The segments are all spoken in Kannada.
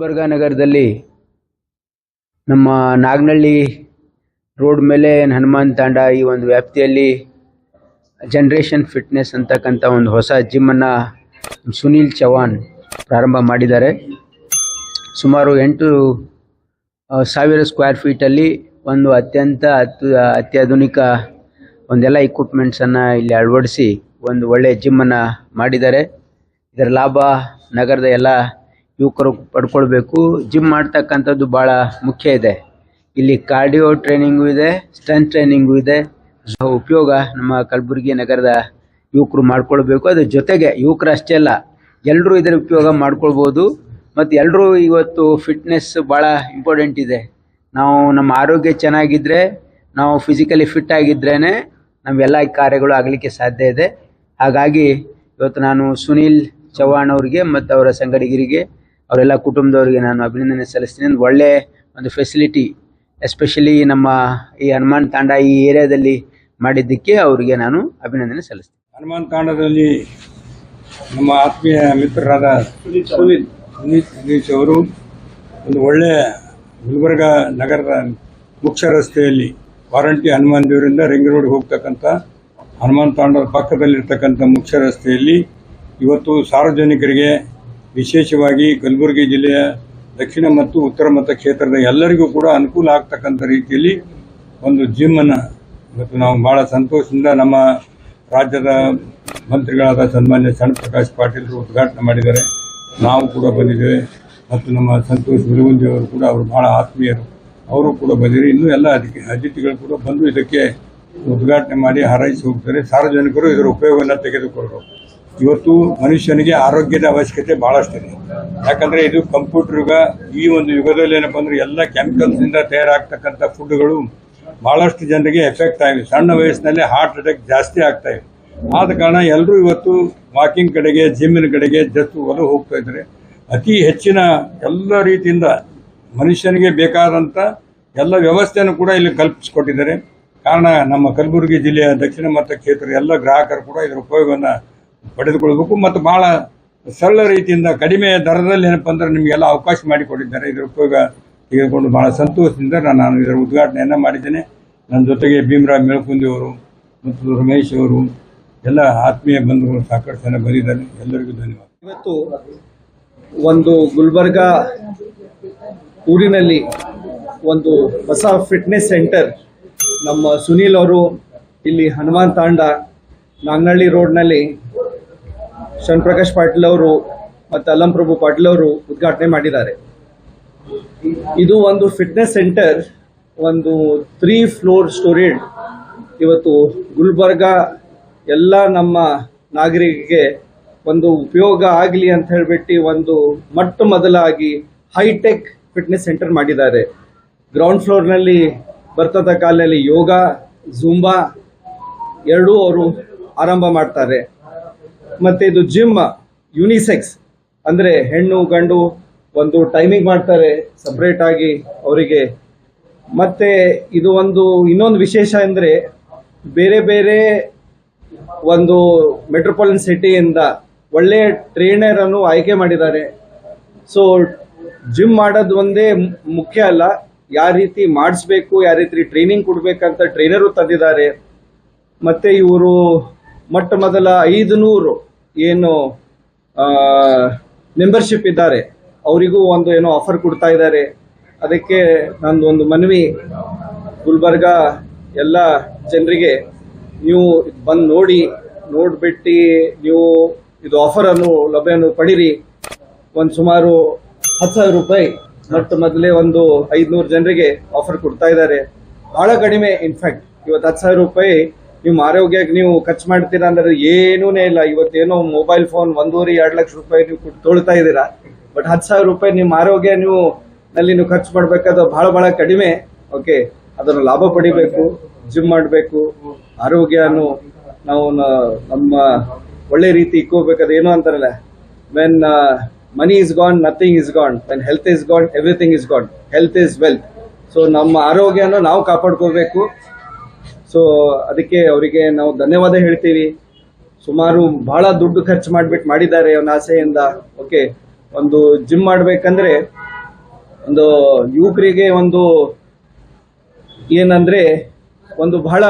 ಗುಲ್ಬರ್ಗ ನಗರದಲ್ಲಿ ನಮ್ಮ ನಾಗನಹಳ್ಳಿ ರೋಡ್ ಮೇಲೆ ಹನುಮಾನ್ ತಾಂಡ ಈ ಒಂದು ವ್ಯಾಪ್ತಿಯಲ್ಲಿ ಜನ್ರೇಷನ್ ಫಿಟ್ನೆಸ್ ಅಂತಕ್ಕಂಥ ಒಂದು ಹೊಸ ಜಿಮ್ಮನ್ನು ಸುನೀಲ್ ಚೌಹಾನ್ ಪ್ರಾರಂಭ ಮಾಡಿದ್ದಾರೆ. ಸುಮಾರು ಎಂಟು ಸಾವಿರ ಸ್ಕ್ವೇರ್ ಫೀಟಲ್ಲಿ ಒಂದು ಅತ್ಯಂತ ಅತ್ಯು, ಅತ್ಯಾಧುನಿಕ ಒಂದೆಲ್ಲ ಇಕ್ವಿಪ್ಮೆಂಟ್ಸನ್ನು ಇಲ್ಲಿ ಅಳವಡಿಸಿ ಒಂದು ಒಳ್ಳೆಯ ಜಿಮ್ಮನ್ನು ಮಾಡಿದ್ದಾರೆ. ಇದರ ಲಾಭ ನಗರದ ಎಲ್ಲ ಯುವಕರು ಪಡ್ಕೊಳ್ಬೇಕು. ಜಿಮ್ ಮಾಡ್ತಕ್ಕಂಥದ್ದು ಬಹಳ ಮುಖ್ಯ ಇದೆ. ಇಲ್ಲಿ ಕಾರ್ಡಿಯೋ ಟ್ರೈನಿಂಗು ಇದೆ ಸ್ಟ್ರೆಂತ್ ಟ್ರೈನಿಂಗು ಇದೆ. ಉಪಯೋಗ ನಮ್ಮ ಕಲಬುರಗಿ ನಗರದ ಯುವಕರು ಮಾಡ್ಕೊಳ್ಬೇಕು. ಅದ್ರ ಜೊತೆಗೆ ಯುವಕರು ಅಷ್ಟೇ ಅಲ್ಲ ಎಲ್ಲರೂ ಇದರ ಉಪಯೋಗ ಮಾಡ್ಕೊಳ್ಬೋದು. ಮತ್ತು ಎಲ್ಲರೂ ಇವತ್ತು ಫಿಟ್ನೆಸ್ ಭಾಳ ಇಂಪಾರ್ಟೆಂಟ್ ಇದೆ. ನಾವು ನಮ್ಮ ಆರೋಗ್ಯ ಚೆನ್ನಾಗಿದ್ದರೆ ನಾವು ಫಿಸಿಕಲಿ ಫಿಟ್ ಆಗಿದ್ರೇ ನಮ್ಮೆಲ್ಲ ಕಾರ್ಯಗಳು ಆಗಲಿಕ್ಕೆ ಸಾಧ್ಯ ಇದೆ. ಹಾಗಾಗಿ ಇವತ್ತು ನಾನು ಸುನೀಲ್ ಚವ್ಹಾಣ್ ಅವರಿಗೆ ಮತ್ತು ಅವರ ಸಂಗಡಿಗರಿಗೆ ಅವರೆಲ್ಲ ಕುಟುಂಬದವರಿಗೆ ನಾನು ಅಭಿನಂದನೆ ಸಲ್ಲಿಸ್ತೀನಿ. ಒಂದು ಒಳ್ಳೆ ಒಂದು ಫೆಸಿಲಿಟಿ ಎಸ್ಪೆಷಲಿ ನಮ್ಮ ಈ ಹನುಮಾನ್ ತಾಂಡ ಈ ಏರಿಯಾದಲ್ಲಿ ಮಾಡಿದ್ದಕ್ಕೆ ಅವರಿಗೆ ನಾನು ಅಭಿನಂದನೆ ಸಲ್ಲಿಸ್ತೀನಿ. ಹನುಮಾನ್ ತಾಂಡದಲ್ಲಿ ನಮ್ಮ ಆತ್ಮೀಯ ಮಿತ್ರರಾದ ಸುನೀತ್ ಸುನೀತ್. ಅವರು ಒಂದು ಒಳ್ಳೆಯ ಗುಲ್ಬರ್ಗ ನಗರದ ಮುಖ್ಯ ರಸ್ತೆಯಲ್ಲಿ ವಾರಂಟಿ ಹನುಮಾನ್ ದೇವರಿಂದ ರಿಂಗ್ ರೋಡ್ಗೆ ಹೋಗ್ತಕ್ಕಂಥ ಹನುಮಾನ್ ತಾಂಡದ ಪಕ್ಕದಲ್ಲಿರ್ತಕ್ಕಂಥ ಮುಖ್ಯ ರಸ್ತೆಯಲ್ಲಿ ಇವತ್ತು ಸಾರ್ವಜನಿಕರಿಗೆ ವಿಶೇಷವಾಗಿ ಕಲಬುರಗಿ ಜಿಲ್ಲೆಯ ದಕ್ಷಿಣ ಮತ್ತು ಉತ್ತರ ಮತ ಕ್ಷೇತ್ರದ ಎಲ್ಲರಿಗೂ ಕೂಡ ಅನುಕೂಲ ಆಗ್ತಕ್ಕಂಥ ರೀತಿಯಲ್ಲಿ ಒಂದು ಜಿಮ್ಮನ್ನು ಇವತ್ತು ನಾವು ಬಹಳ ಸಂತೋಷದಿಂದ ನಮ್ಮ ರಾಜ್ಯದ ಮಂತ್ರಿಗಳಾದ ಸನ್ಮಾನ್ಯ ಸಣ್ಣ ಪ್ರಕಾಶ್ ಪಾಟೀಲ್ರು ಉದ್ಘಾಟನೆ ಮಾಡಿದ್ದಾರೆ. ನಾವು ಕೂಡ ಬಂದಿದ್ದೇವೆ. ಮತ್ತು ನಮ್ಮ ಸಂತೋಷ್ ಗುರುಗುಂಜಿ ಅವರು ಕೂಡ ಅವರು ಬಹಳ ಆತ್ಮೀಯರು. ಅವರು ಕೂಡ ಬಂದಿದ್ದಾರೆ ಇನ್ನೂ ಎಲ್ಲ ಅದಕ್ಕೆ ಅತಿಥಿಗಳು ಕೂಡ ಬಂದು ಇದಕ್ಕೆ ಉದ್ಘಾಟನೆ ಮಾಡಿ ಹಾರೈಸಿ ಹೋಗ್ತಾರೆ. ಸಾರ್ವಜನಿಕರು ಇದರ ಉಪಯೋಗವನ್ನು ತೆಗೆದುಕೊಳ್ಳಬೇಕು ಇವತ್ತು ಮನುಷ್ಯನಿಗೆ ಆರೋಗ್ಯದ ಅವಶ್ಯಕತೆ ಬಹಳಷ್ಟಿದೆ ಯಾಕಂದ್ರೆ ಇದು ಕಂಪ್ಯೂಟರ್ ಯುಗ, ಈ ಒಂದು ಯುಗದಲ್ಲಿ ಏನಪ್ಪ ಅಂದ್ರೆ ಎಲ್ಲ ಕೆಮಿಕಲ್ಸ್ ಇಂದ ತಯಾರಾಗ್ತಕ್ಕಂಥ ಫುಡ್ಗಳು ಬಹಳಷ್ಟು ಜನರಿಗೆ ಎಫೆಕ್ಟ್ ಆಗಿವೆ ಸಣ್ಣ ವಯಸ್ಸಿನಲ್ಲಿ ಹಾರ್ಟ್ ಅಟ್ಯಾಕ್ ಜಾಸ್ತಿ ಆಗ್ತಾ ಇದೆ. ಆದ ಕಾರಣ ಎಲ್ಲರೂ ಇವತ್ತು ವಾಕಿಂಗ್ ಕಡೆಗೆ ಜಿಮ್ಮಿನ ಕಡೆಗೆ ಜಸ್ಟ್ ಒಲವು ಹೋಗ್ತಾ ಇದ್ದಾರೆ. ಅತಿ ಹೆಚ್ಚಿನ ಎಲ್ಲ ರೀತಿಯಿಂದ ಮನುಷ್ಯನಿಗೆ ಬೇಕಾದಂಥ ಎಲ್ಲ ವ್ಯವಸ್ಥೆಯನ್ನು ಕೂಡ ಇಲ್ಲಿ ಕಲ್ಪಿಸಿಕೊಟ್ಟಿದ್ದಾರೆ. ಕಾರಣ ನಮ್ಮ ಕಲಬುರಗಿ ಜಿಲ್ಲೆಯ ದಕ್ಷಿಣ ಮತ್ತು ಕ್ಷೇತ್ರದ ಎಲ್ಲ ಗ್ರಾಹಕರು ಕೂಡ ಇದರ ಉಪಯೋಗವನ್ನು ಪಡೆದುಕೊಳ್ಬೇಕು ಮತ್ತು ಬಹಳ ಸರಳ ರೀತಿಯಿಂದ ಕಡಿಮೆ ದರದಲ್ಲಿ ಏನಪ್ಪ ಅಂದ್ರೆ ನಿಮಗೆಲ್ಲ ಅವಕಾಶ ಮಾಡಿಕೊಟ್ಟಿದ್ದಾರೆ. ಇದರ ಉಪಯೋಗ ತೆಗೆದುಕೊಂಡು ಬಹಳ ಸಂತೋಷದಿಂದ ನಾನು ಇದರ ಉದ್ಘಾಟನೆಯನ್ನು ಮಾಡಿದ್ದೇನೆ. ನನ್ನ ಜೊತೆಗೆ ಭೀಮರಾವ್ ಮೇಳ್ಕುಂದಿ ಅವರು ಮತ್ತು ರಮೇಶ್ ಅವರು, ಎಲ್ಲ ಆತ್ಮೀಯ ಬಂಧುಗಳು ಸಾಕಷ್ಟು ಜನ ಬಂದಿದ್ದಾರೆ. ಎಲ್ಲರಿಗೂ ಧನ್ಯವಾದ. ಇವತ್ತು ಒಂದು ಗುಲ್ಬರ್ಗ ಊರಿನಲ್ಲಿ ಒಂದು ಹೊಸ ಫಿಟ್ನೆಸ್ ಸೆಂಟರ್ ನಮ್ಮ ಸುನೀಲ್ ಅವರು, ಇಲ್ಲಿ ಹನುಮಾನ್ ತಾಂಡ, ನಾಂಗಳ್ಳಿ ರೋಡ್ನಲ್ಲಿ ಶರಣ್ ಪಾಟೀಲ್ ಅವರು ಮತ್ತು ಅಲ್ಲಂ ಪ್ರಭು ಪಾಟೀಲ್ ಅವರು ಉದ್ಘಾಟನೆ ಮಾಡಿದ್ದಾರೆ. ಇದು ಒಂದು ಫಿಟ್ನೆಸ್ ಸೆಂಟರ್, ಒಂದು ತ್ರೀ ಫ್ಲೋರ್ ಸ್ಟೋರೇಡ್ ಇವತ್ತು ಗುಲ್ಬರ್ಗ ಎಲ್ಲ ನಮ್ಮ ನಾಗರಿಕರಿಗೆ ಒಂದು ಉಪಯೋಗ ಆಗಲಿ ಅಂತ ಹೇಳಿಬಿಟ್ಟು ಒಂದು ಮೊಟ್ಟ ಮೊದಲಾಗಿ ಹೈಟೆಕ್ ಫಿಟ್ನೆಸ್ ಸೆಂಟರ್ ಮಾಡಿದ್ದಾರೆ. ಗ್ರೌಂಡ್ ಫ್ಲೋರ್ನಲ್ಲಿ ಬರ್ತದ ಕಾಲದಲ್ಲಿ ಯೋಗ ಜುಂಬಾ ಎರಡೂ ಅವರು ಆರಂಭ ಮಾಡ್ತಾರೆ. ಮತ್ತೆ ಇದು ಜಿಮ್ ಯುನಿಸೆಕ್ಸ್ ಅಂದ್ರೆ ಹೆಣ್ಣು, ಗಂಡು ಒಂದು ಟೈಮಿಂಗ್ ಮಾಡ್ತಾರೆ ಸಪ್ರೇಟ್ ಆಗಿ ಅವರಿಗೆ. ಮತ್ತೆ ಇದು ಒಂದು ಇನ್ನೊಂದು ವಿಶೇಷ ಅಂದ್ರೆ ಬೇರೆ ಬೇರೆ ಒಂದು ಮೆಟ್ರೋಪಾಲಿಟನ್ ಸಿಟಿಯಿಂದ ಒಳ್ಳೆ ಟ್ರೈನರ್ ಅನ್ನು ಆಯ್ಕೆ ಮಾಡಿದ್ದಾರೆ. ಸೊ ಜಿಮ್ ಮಾಡೋದು ಒಂದೇ ಮುಖ್ಯ ಅಲ್ಲ. ಯಾವ ರೀತಿ ಮಾಡಿಸ್ಬೇಕು ಯಾವ ರೀತಿ ಟ್ರೈನಿಂಗ್ ಕೊಡಬೇಕಂತ ಟ್ರೈನರು ತಂದಿದ್ದಾರೆ. ಮತ್ತೆ ಇವರು ಮೊಟ್ಟ ಮೊದಲ ಐದು ನೂರು ಏನು ಮೆಂಬರ್ಶಿಪ್ ಇದ್ದಾರೆ. ಅವರಿಗೂ ಒಂದು ಏನೋ ಆಫರ್ ಕೊಡ್ತಾ ಇದ್ದಾರೆ. ಅದಕ್ಕೆ ನಂದು ಒಂದು ಮನವಿ. ಗುಲ್ಬರ್ಗ ಎಲ್ಲ ಜನರಿಗೆ ನೀವು ಬಂದು ನೋಡಿ, ನೋಡ್ಬಿಟ್ಟು ನೀವು ಇದು ಆಫರನ್ನು ಲಭ್ಯವನ್ನು ಪಡೀರಿ. ಒಂದು ಸುಮಾರು ಹತ್ತು ಸಾವಿರ ರೂಪಾಯಿ ಮತ್ತು ಮೊದಲೇ ಒಂದು ಐದುನೂರು ಜನರಿಗೆ ಆಫರ್ ಕೊಡ್ತಾ ಇದ್ದಾರೆ. ಭಾಳ ಕಡಿಮೆ ಇನ್ಫ್ಯಾಕ್ಟ್ ಇವತ್ತು ಹತ್ತು ಸಾವಿರ ರೂಪಾಯಿ ನಿಮ್ಮ ಆರೋಗ್ಯಕ್ಕೆ ನೀವು ಖರ್ಚು ಮಾಡ್ತೀರಾ ಅಂದ್ರೆ ಏನೂ ಇಲ್ಲ. ಇವತ್ತೇನೋ ಮೊಬೈಲ್ ಫೋನ್ ಒಂದೂವರೆ, ಎರಡು ಲಕ್ಷ ರೂಪಾಯಿ ನೀವು ಕೊಟ್ಟು ತೊಳ್ತಾ ಇದ್ದೀರಾ. ಬಟ್ ಹತ್ತು ಸಾವಿರ ರೂಪಾಯಿ ನಿಮ್ಮ ಆರೋಗ್ಯ ನೀವು ನಲ್ಲಿ ನೀವು ಖರ್ಚು ಮಾಡ್ಬೇಕಾದ್ರೆ ಬಹಳ ಬಹಳ ಕಡಿಮೆ. ಓಕೆ ಅದನ್ನು ಲಾಭ ಪಡಿಬೇಕು ಜಿಮ್ ಮಾಡಬೇಕು, ಆರೋಗ್ಯನು ನಾವು ನಮ್ಮ ಒಳ್ಳೆ ರೀತಿ ಇಕ್ಕೋಬೇಕಾದ ಏನು ಅಂತಾರಲ್ಲ? When money is gone nothing is gone when health is gone everything is gone health is wealth so ನಮ್ಮ ಆರೋಗ್ಯನ ನಾವು ಕಾಪಾಡ್ಕೋಬೇಕು. ಸೊ ಅದಕ್ಕೆ ಅವರಿಗೆ ನಾವು ಧನ್ಯವಾದ ಹೇಳ್ತೀವಿ. ಸುಮಾರು ಬಹಳ ದುಡ್ಡು ಖರ್ಚು ಮಾಡಿಬಿಟ್ಟು ಮಾಡಿದ್ದಾರೆ ಅವನ ಆಸೆಯಿಂದ. ಓಕೆ ಒಂದು ಜಿಮ್ ಮಾಡಬೇಕಂದ್ರೆ ಒಂದು ಯುವಕರಿಗೆ ಒಂದು ಏನಂದ್ರೆ ಒಂದು ಬಹಳ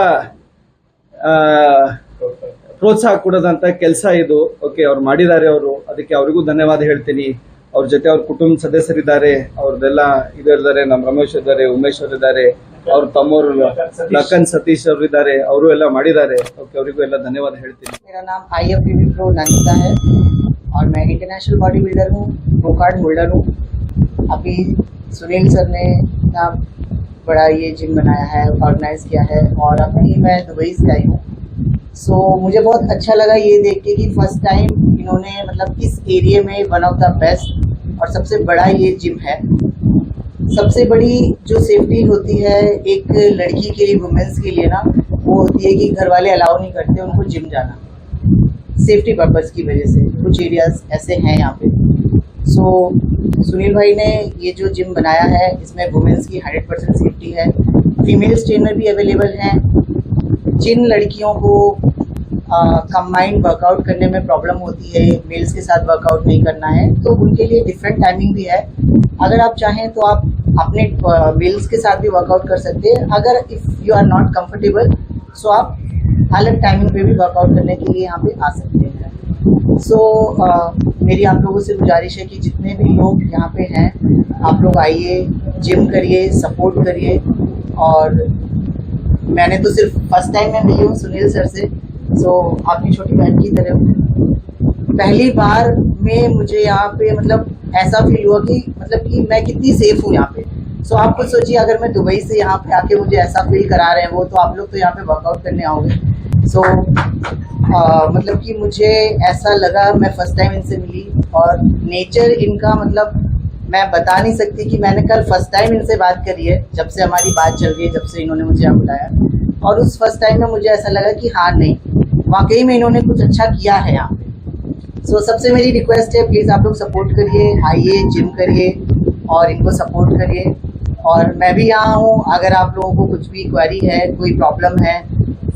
ಪ್ರೋತ್ಸಾಹ ಕೊಡೋದಂತ ಕೆಲಸ ಇದು. ಓಕೆ ಅವ್ರು ಮಾಡಿದ್ದಾರೆ ಅವರು. ಅದಕ್ಕೆ ಅವರಿಗೂ ಧನ್ಯವಾದ ಹೇಳ್ತೀನಿ. ಅವ್ರ ಜೊತೆ ಅವ್ರ ಕುಟುಂಬ ಸದಸ್ಯರಿದ್ದಾರೆ. ಅವ್ರದ್ದೆಲ್ಲ ಇದ್ದಾರೆ. ನಮ್ಮ ರಮೇಶ್ ಇದ್ದಾರೆ, ಉಮೇಶ್ ಅವರು ಇದ್ದಾರೆ ಅವ್ರ ತಮ್ಮವರು ಲಕ್ಕನ್ ಸತೀಶ್ ಅವರು ಇದ್ದಾರೆ ಅವರು ಎಲ್ಲ ಮಾಡಿದ್ದಾರೆ ಓಕೆ ಅವರಿಗೂ ಎಲ್ಲ ಧನ್ಯವಾದ ಹೇಳ್ತೀನಿ मेरा नाम I F B pro Nandita है और मैं इंटरनेशनल बॉडी बिल्डर हूँ प्रो कार्ड होल्डर हूँ अभी सुनील सर ने इतना बड़ा ये जिम बनाया है ऑर्गेनाइज किया है और अभी मैं दुबई से आई हूँ सो मुझे बहुत अच्छा लगा ये देख के कि फर्स्ट टाइम इन्होंने मतलब इस एरिया में वन ऑफ द बेस्ट और सबसे बड़ा ये जिम है सबसे बड़ी जो सेफ्टी होती है एक लड़की के लिए वुमेन्स के लिए ना वो होती है कि घर वाले अलाउ नहीं करते उनको जिम जाना। सेफ्टी पर्पस की वजह से कुछ एरियाज़ ऐसे हैं यहाँ पे। सो so, सुनील भाई ने ये जो जिम बनाया है इसमें वुमेंस की हंड्रेड परसेंट सेफ्टी है। फीमेल्स ट्रेनर भी अवेलेबल हैं। जिन लड़कियों को कंबाइंड वर्कआउट करने में प्रॉब्लम होती है मेल्स के साथ वर्कआउट नहीं करना है तो उनके लिए डिफरेंट टाइमिंग भी है। अगर आप चाहें तो आप अपने मेल्स के साथ भी वर्कआउट कर सकते हैं। अगर if you are not comfortable so आप अलग टाइमिंग पे भी वर्कआउट करने के लिए यहाँ पे आ सकते हैं। सो so, uh, मेरी आप लोगों से गुजारिश है कि जितने भी लोग यहाँ पे हैं आप लोग आइए जिम करिए सपोर्ट करिए। और मैंने तो सिर्फ़ फ़र्स्ट टाइम मैं मिली हूँ सुनील सर से सो आपकी छोटी बहन की तरह पहली बार में मुझे यहाँ पे मतलब ऐसा फील हुआ कि मतलब कि मैं कितनी सेफ़ हूँ यहाँ पे। सो आप खुद सोचिए, अगर मैं दुबई से यहाँ पे आके मुझे ऐसा फील करा रहे हैं वो तो आप लोग तो यहाँ पे वर्कआउट करने आओगे। सो मतलब कि मुझे ऐसा लगा, मैं फ़र्स्ट टाइम इनसे मिली और नेचर इनका मतलब मैं बता नहीं सकती कि मैंने कल फ़र्स्ट टाइम इनसे बात करी है, जब से हमारी बात चल रही है जब से इन्होंने मुझे यहाँ बुलाया। और उस फ़र्स्ट टाइम में मुझे ऐसा लगा कि हाँ नहीं, वाकई में इन्होंने कुछ अच्छा किया है यहाँ पे। सो so, सबसे मेरी रिक्वेस्ट है प्लीज़ आप लोग सपोर्ट करिए आइए जिम करिए और इनको सपोर्ट करिए। और मैं भी यहाँ हूँ अगर आप लोगों को कुछ भी क्वारी है कोई प्रॉब्लम है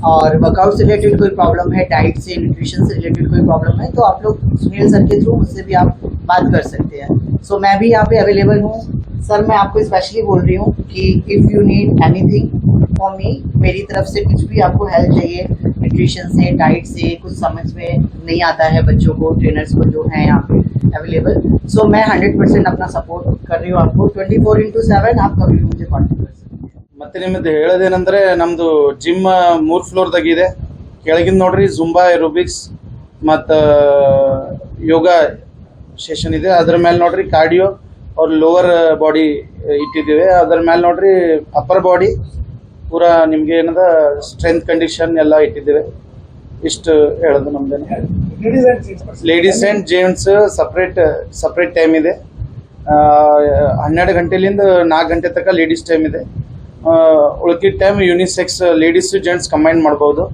और वर्कआउट से रिलेटेड कोई प्रॉब्लम है डाइट से न्यूट्रिशन से रिलेटेड कोई प्रॉब्लम है तो आप लोग सुनील सर के थ्रू मुझसे भी आप बात कर सकते हैं। सो so, मैं भी यहाँ पे अवेलेबल हूँ। सर मैं आपको स्पेशली बोल रही हूँ कि if you need anything for me मेरी तरफ से कुछ भी आपको हेल्प चाहिए न्यूट्रिशन से डाइट से कुछ समझ में नहीं आता है बच्चों को ट्रेनर्स को जो है यहाँ पे अवेलेबल सो मैं हंड्रेड परसेंट अपना सपोर्ट कर रही हूँ आपको ट्वेंटी फोर इंटू सेवन आप कभी भी मुझे कॉन्टेक्ट कर सकते हैं ಮತ್ತೆ ನಿಮ್ಮದು ಹೇಳೋದೇನಂದ್ರೆ ನಮ್ದು ಜಿಮ್ ಮೂರ್ ಫ್ಲೋರ್ದಾಗ ಇದೆ ಕೆಳಗಿಂದ ನೋಡ್ರಿ ಜುಂಬಾ ಏರೋಬಿಕ್ಸ್ ಮತ್ತ ಯೋಗ ಸೆಷನ್ ಇದೆ ಅದ್ರ ಮೇಲೆ ನೋಡ್ರಿ ಕಾರ್ಡಿಯೋ ಅವ್ರ ಲೋವರ್ ಬಾಡಿ ಇಟ್ಟಿದ್ದೀವಿ ಅದ್ರ ಮೇಲೆ ನೋಡ್ರಿ ಅಪ್ಪರ್ ಬಾಡಿ ಪೂರಾ ನಿಮ್ಗೆ ಏನದ ಸ್ಟ್ರೆಂತ್ ಕಂಡೀಷನ್ ಎಲ್ಲ ಇಟ್ಟಿದ್ದೇವೆ. ಇಷ್ಟು ಹೇಳೋದು ನಮ್ದೇನೆ. Ladies and gents separate separate time ಇದೆ. ಹನ್ನೆರಡು ಗಂಟೆಲಿಂದ ನಾಲ್ಕು ಗಂಟೆ ತನಕ ಲೇಡೀಸ್ ಟೈಮ್ ಇದೆ. ಉಳ್ಕಿದ time unisex ladies gents combine ಮಾಡ್ಬೋದು.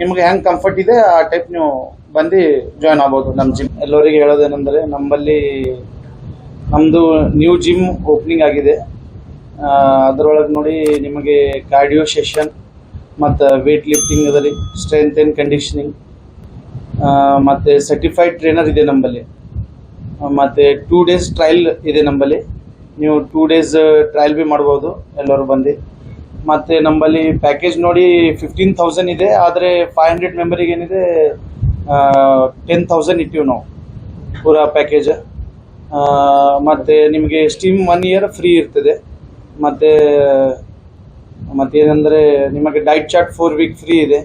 ನಿಮ್ಗೆ ಹೆಂಗೆ ಕಂಫರ್ಟ್ ಇದೆ ಆ ಟೈಪ್ ನೀವು ಬಂದು ಜಾಯ್ನ್ ಆಗ್ಬೋದು ನಮ್ಮ ಜಿಮ್ ಎಲ್ಲರಿಗೆ ಹೇಳೋದೇನೆಂದರೆ ನಮ್ಮಲ್ಲಿ ನಮ್ಮದು ನ್ಯೂ ಜಿಮ್ ಓಪನಿಂಗ್ ಆಗಿದೆ. ಅದರೊಳಗೆ ನೋಡಿ ನಿಮಗೆ ಕಾರ್ಡಿಯೋ ಸೆಷನ್ ಮತ್ತು ವೇಟ್ ಲಿಫ್ಟಿಂಗ್ ಅದರಿ ಸ್ಟ್ರೆಂತ್ ಆ್ಯಂಡ್ ಕಂಡೀಷನಿಂಗ್ ಮತ್ತು ಸರ್ಟಿಫೈಡ್ ಟ್ರೈನರ್ ಇದೆ ನಂಬಲ್ಲಿ. ಮತ್ತು ಟೂ ಡೇಸ್ ಟ್ರಯಲ್ ಇದೆ ನಂಬಲ್ಲಿ. ನೀವು ಟೂ ಡೇಸ್ ಟ್ರಯಲ್ ಬಿ ಮಾಡ್ಬೋದು, ಎಲ್ಲರೂ ಬಂದು. ಮತ್ತು ನಂಬಲ್ಲಿ ಪ್ಯಾಕೇಜ್ ನೋಡಿ ಫಿಫ್ಟೀನ್ ತೌಸಂಡ್ ಇದೆ, ಆದರೆ ಫೈವ್ ಹಂಡ್ರೆಡ್ ಮೆಂಬರಿಗೆ ಏನಿದೆ ಟೆನ್ ತೌಸಂಡ್ ಇಟ್ಟಿವಿ ನಾವು, ಪೂರಾ ಪ್ಯಾಕೇಜ್ ಮತ್ತು ನಿಮಗೆ ಸ್ಟೀಮ್ ಒನ್ ಇಯರ್ ಫ್ರೀ ಇರ್ತದೆ. ಮತ್ತು, ಮತ್ತೇನೆಂದರೆ, ನಿಮಗೆ diet chart four week free ಇದೆ.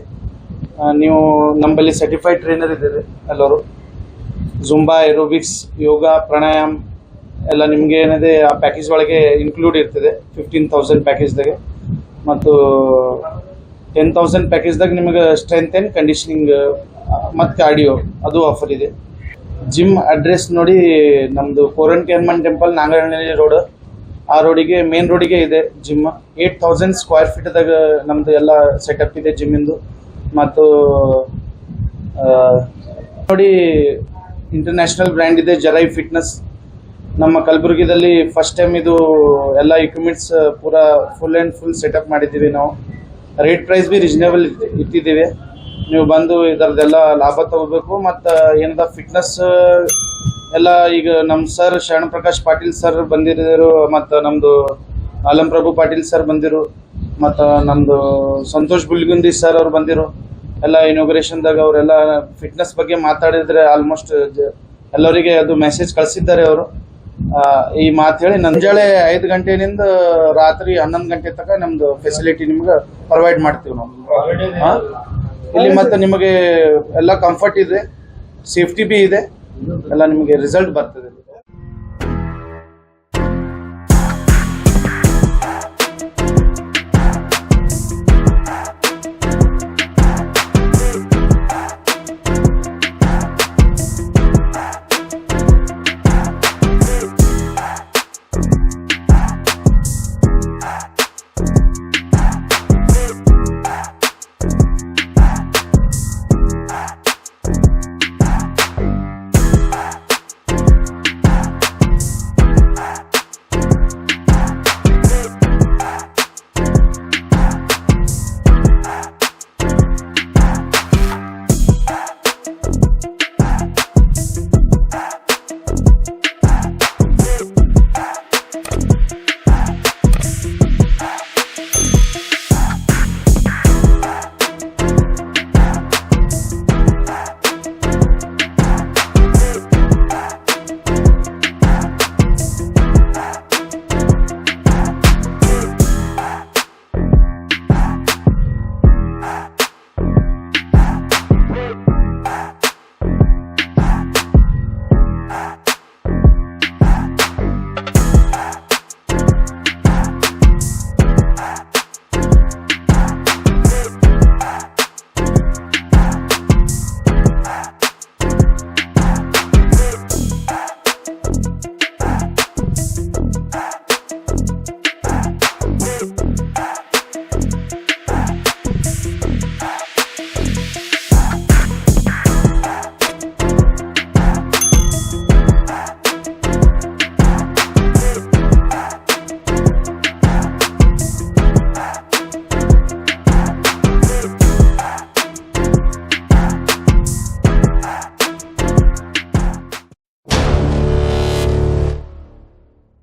ನೀವು ನಮ್ಮಲ್ಲಿ ಸರ್ಟಿಫೈಡ್ ಟ್ರೈನರ್ ಇದ್ದಾರೆ, ಎಲ್ಲರೂ. ಜುಂಬಾ ಏರೋಬಿಕ್ಸ್ ಯೋಗ ಪ್ರಾಣಾಯಾಮ ಎಲ್ಲ ನಿಮಗೆ ಏನಿದೆ, ಆ ಪ್ಯಾಕೇಜ್ ಒಳಗೆ ಇನ್ಕ್ಲೂಡ್ ಇರ್ತದೆ ಫಿಫ್ಟೀನ್ ತೌಸಂಡ್ ಪ್ಯಾಕೇಜ್ದಾಗೆ ಮತ್ತು ಟೆನ್ ತೌಸಂಡ್ ಪ್ಯಾಕೇಜ್ದಾಗ ನಿಮಗೆ ಸ್ಟ್ರೆಂತ್ ಆ್ಯಂಡ್ ಕಂಡೀಷನಿಂಗ್ ಮತ್ತು ಕಾರ್ಡಿಯೋ ಅದು ಆಫರ್ ಇದೆ. ಜಿಮ್ ಅಡ್ರೆಸ್ ನೋಡಿ ನಮ್ಮದು ಕೋರನ್ ಕ್ಯಾನ್ಮನ್ ಟೆಂಪಲ್ ನಾಗರಹಳ್ಳಿ ರೋಡ್ ಆ ರೋಡಿಗೆ ಮೇನ್ ರೋಡಿಗೆ ಇದೆ ಜಿಮ್ ಏಟ್ ತೌಸಂಡ್ ಸ್ಕ್ವೇರ್ ಫೀಟ್ದಾಗ ನಮ್ದು ಎಲ್ಲ ಸೆಟಪ್ ಇದೆ ಜಿಮ್ಮಿಂದು ಮತ್ತು ನೋಡಿ ಇಂಟರ್ನ್ಯಾಷನಲ್ ಬ್ರ್ಯಾಂಡ್ ಇದೆ ಜರೈ ಫಿಟ್ನೆಸ್ ನಮ್ಮ ಕಲಬುರಗಿದಲ್ಲಿ ಫಸ್ಟ್ ಟೈಮ್ ಇದು ಎಲ್ಲ ಇಕ್ವಿಪ್ಮೆಂಟ್ಸ್ ಪೂರಾ ಫುಲ್ ಆ್ಯಂಡ್ ಫುಲ್ ಸೆಟಪ್ ಮಾಡಿದ್ದೀವಿ ನಾವು. ರೇಟ್ ಪ್ರೈಸ್ ಬಿ ರೀಸನೇಬಲ್ ಇಟ್ಟಿದ್ದೀವಿ. ನೀವು ಬಂದು ಇದರದ್ದೆಲ್ಲ ಲಾಭ ತಗೋಬೇಕು, ಮತ್ತು, ಏನದ ಫಿಟ್ನೆಸ್ ಎಲ್ಲ ಈಗ ನಮ್ಮ ಸರ್ ಶರಣ ಪ್ರಕಾಶ್ ಪಾಟೀಲ್ ಸರ್ ಬಂದಿರೋ ಮತ್ತು ನಮ್ಮದು ಆಲಂ ಪ್ರಭು ಪಾಟೀಲ್ ಸರ್ ಬಂದಿರು ಮತ್ತು ನಮ್ಮದು ಸಂತೋಷ್ ಬುಲ್ಗುಂದಿ ಸರ್ ಅವ್ರು ಬಂದಿರು. ಎಲ್ಲ ಇನಾಗ್ರೇಷನ್ದಾಗ ಅವರೆಲ್ಲ ಫಿಟ್ನೆಸ್ ಬಗ್ಗೆ ಮಾತಾಡಿದ್ರೆ ಆಲ್ಮೋಸ್ಟ್ ಎಲ್ಲರಿಗೆ ಅದು ಮೆಸೇಜ್ ಕಳಿಸಿದ್ದಾರೆ ಅವರು. ಈ ಮಾತು ಹೇಳಿ ನಂಜಾಳೆ ಐದು ಗಂಟೆನಿಂದ ರಾತ್ರಿ ಹನ್ನೊಂದು ಗಂಟೆ ತನಕ ನಮ್ದು ಫೆಸಿಲಿಟಿ ನಿಮ್ಗೆ ಪ್ರೊವೈಡ್ ಮಾಡ್ತೀವಿ ನಾವು? ಇಲ್ಲಿ. ಮತ್ತೆ ನಿಮಗೆ ಎಲ್ಲ ಕಂಫರ್ಟ್ ಇದೆ ಸೇಫ್ಟಿ ಬಿ ಇದೆ. ಎಲ್ಲ ನಿಮಗೆ ರಿಸಲ್ಟ್ ಬರ್ತದೆ.